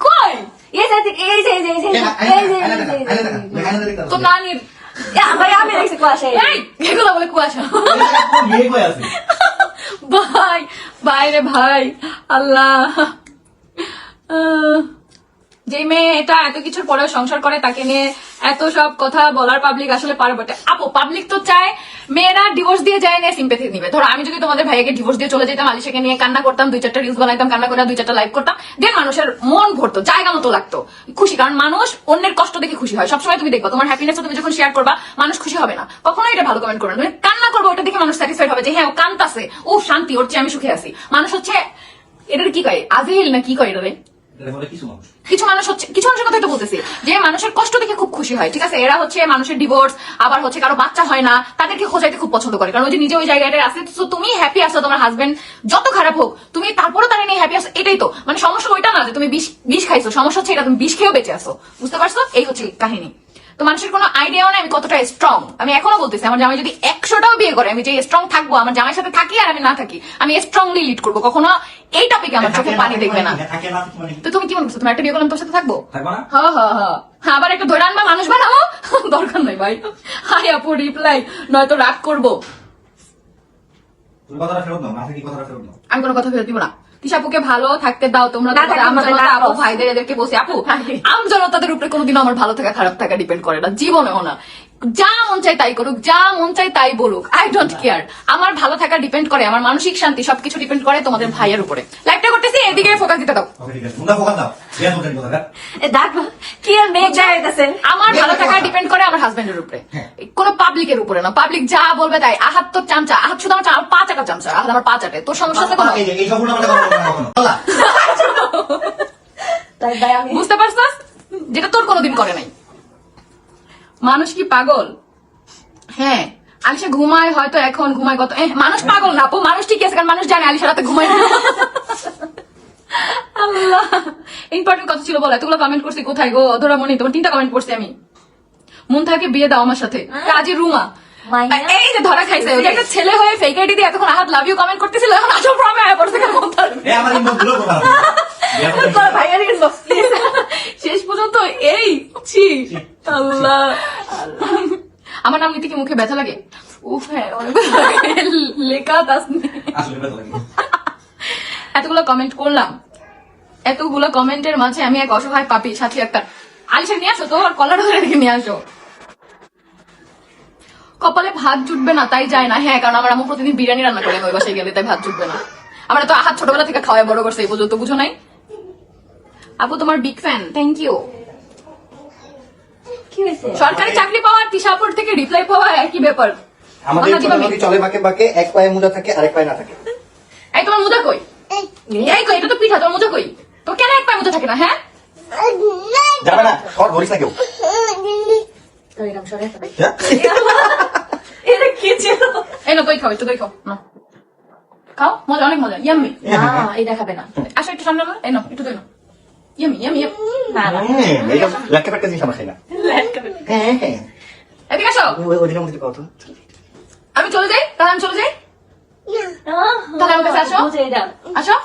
কই এই যে এই যে এই যে এই যে এই যে তো নানি ভাই আমি দেখছি কুয়াশা এই এগুলো বলে কুয়াশা ভাই ভাই রে ভাই আল্লাহ আহ, যে মেয়ে এটা এত কিছুর পরেও সংসার করে, তাকে নিয়ে এত সব কথা বলার পাবলিক আসলে পারবে। আপু পাবলিক তো চায় মেয়েরা ডিভোর্স দিয়ে যায় না সিম্পেথি নিবে। ধরো, আমি যদি তোমাদের ভাইয়াকে ডিভোর্স দিয়ে চলে যেতাম, আলিশাকে নিয়ে কান্না করতাম, দুই চারটা রিলস বানাইতাম, কান্না করে দুই চারটা লাইভ করতাম দেন মানুষের মন ভরতো, জায়গা মতো লাগতো, খুশি। কারণ মানুষ অন্যের কষ্ট দেখে খুশি হয়। সবসময় তুমি দেখবা, তোমার হ্যাপিনেস তুমি যখন শেয়ার করবা, মানুষ খুশি হবে না। কখনোই এটা ভালো কমেন্ট করবে। তুমি কান্না করব, ওটা দেখে মানুষ স্যাটিসফাইড হবে যে হ্যাঁ ও কান্তাছে ও শান্তি, ওর চেয়ে আমি সুখে আছি। মানুষ হচ্ছে এটার কি কয়? আজেহিল না কি কয় এটারে? কিছু মানুষ? হচ্ছে, কিছু মানুষের কথাই তো বলতেছি। যে মানুষের কষ্ট দেখে খুব খুশি হয়, ঠিক আছে? এরা হচ্ছে মানুষের ডিভোর্স আবার হচ্ছে কারও বাচ্চা হয় না, তাদেরকে খোঁজাইতে খুব পছন্দ করে। কারণ ওই যে নিজে ওই জায়গাটায় আছে, তো তুমি হ্যাপি আছো, তোমার হাজবেন্ড যত খারাপ হোক, তুমি তারপরও তারা নিয়ে হ্যাপি আছো, এটাই তো। মানে সমস্যা ওইটা না যে তুমি বিষ বিষ খাইছো, সমস্যা হচ্ছে এটা তুমি বিষ খেয়েও বেঁচে আছো। বুঝতে পারছ? এই হচ্ছে কাহিনী। তো মানুষের কোনো আইডিয়াও নাই আমি কতটা স্ট্রং আমি এখনও বলতেছি আমার জামাই যদি একশোটাও বিয়ে করে আমি যে স্ট্রং থাকব আমার জামাই সাথে থাকি আর আমি না থাকি আমি স্ট্রংলি লিড করব। কখনো এই টপিকে আমার চোখে পানি দেখবে না। তো তুমি কি মনে করছ? তুমি একটা বিয়ে করলাম তোর সাথে থাকব? হ্যাঁ হ্যাঁ হ্যাঁ হ্যাঁ, আবার একটু ধরে আনবা মানুষ বানাবো? দরকার নাই ভাই। হাই আপু রিপ্লাই নয়তো রাগ করব। কথাটা ফেরত কথাটা ফেরত আমি কোনো কথা ফেরত দিব না। তিশাপুকে ভালো থাকতে দাও তোমরা আপু। ভাইদের এদেরকে বসে আপু আম জনতাদের উপরে কোনোদিন আমার ভালো থাকা খারাপ থাকা ডিপেন্ড করে না জীবনেও না। যা মন চাই তাই করুক যা মন চাই তাই বলুক আই ডোন্ট কেয়ার আমার ভালো থাকা ডিপেন্ড করে আমার মানসিক শান্তি সবকিছু ডিপেন্ড করে তোমাদের ভাইয়ের উপরে। করতেছি এদিকে ফোকাস দিতে দাও। ওকে ঠিক আছে। তোমরা ফোকাস দাও। বিয়ে করতে কথাটা দেখো কি আর মেঘ যাইতেছে আমার ভালো থাকা ডিপেন্ড করে আমার হাজবেন্ডের উপরে। কোনো পাবলিকের উপরে না। পাবলিক যা বলবে তাই। আহাত তোর চামচা। আহাত শুধু আমার পা চাটা চামচা। আহাত আমার পা চাটে তোর সমস্যা আছে কোনো? এই যে এই সবগুলো আমাদের কথা বলব না কখনো আল্লাহ তাই ভাই আমি বুঝতে পারছিস যেটা তোর কোনোদিন করে নাই। মানুষ কি পাগল? হ্যাঁ। আলিশা ঘুমায় হয়তো এখন ঘুমায় কত মানুষ পাগল না আপু। মানুষ ঠিক আছে কারণ মানুষ জানে আলিশা রাতে ঘুমায় না। আল্লাহ ইম্পর্টেন্ট কথা ছিল বল এতগুলো কমেন্ট করছি কোথায় গো? অধরা মনে তোমার তিনটা কমেন্ট করছি আমি। মন থাকে বিয়ে দাও আমার সাথে। কাজী রুমা। এই যে ধরা খাইছে ওই একটা ছেলে হয়ে ফেক আইডি দিয়ে এতক্ষণ আহাত লাভ ইউ কমেন্ট করতেছিল এখন আসল প্রমে আয়া পড়ছে কেন মন। শেষ পর্যন্ত এই ছি। আল্লাহ। আমার নাম নিতে কি মুখে ব্যথা লাগে? উফ হ্যাঁ লেখা লাগে। এতগুলো কমেন্ট করলাম। এতগুলো কমেন্টের মাঝে আমি এক অসহায় পাপি সাথী একটা আলিশা নিয়ে আসো তো আর কলার ধরে রেখে নিয়ে আসো। কপালে ভাত জুটবে না তাই যায় না। হ্যাঁ কারণ আমার আম্মু প্রতিদিন বিরিয়ানি রান্না করে আমি ওই বাসায় গেলে তাই ভাত জুটবে না। আমরা তো আহাত ছোটবেলা থেকে খাওয়াই বড় করছে এই পর্যন্ত বুঝো নাই? আপু তোমার বিগ ফ্যান থ্যাংক ইউ সরকারি চাকরি পাওয়ার তিশাপুর থেকে রিপ্লাই পাওয়া একই ব্যাপার। আমাদের চলে বাঁকে বাঁকে এক পায়ে মুজা থাকে আরেক পায়ে না থাকে। এই তোমার মোজা কই? এই কই এটা তো পিঠা তোমার মোজা কই? তো কেন এক পায়ে মোজা থাকে না হ্যাঁ? যাবে না সর ধরিস না কেউ। হ্যাঁ? এটা কি ছিল? এই না দই খাও একটু দই খাও নাও। খাও মজা অনেক মজা ইয়াম্মি না এটা খাবে না। আসো একটু সামনে নাও। এই নাও একটু দই নাও। ইয়াম্মি ইয়াম্মি না না। হ্যাঁ, জিনিস আমরা খাই না। হ্যাঁ হ্যাঁ। এদিকে আসো। মধ্যে আমি চলে যাই তাহলে আমি চলে যাই? তাহলে আমার কাছে আসো। আসো।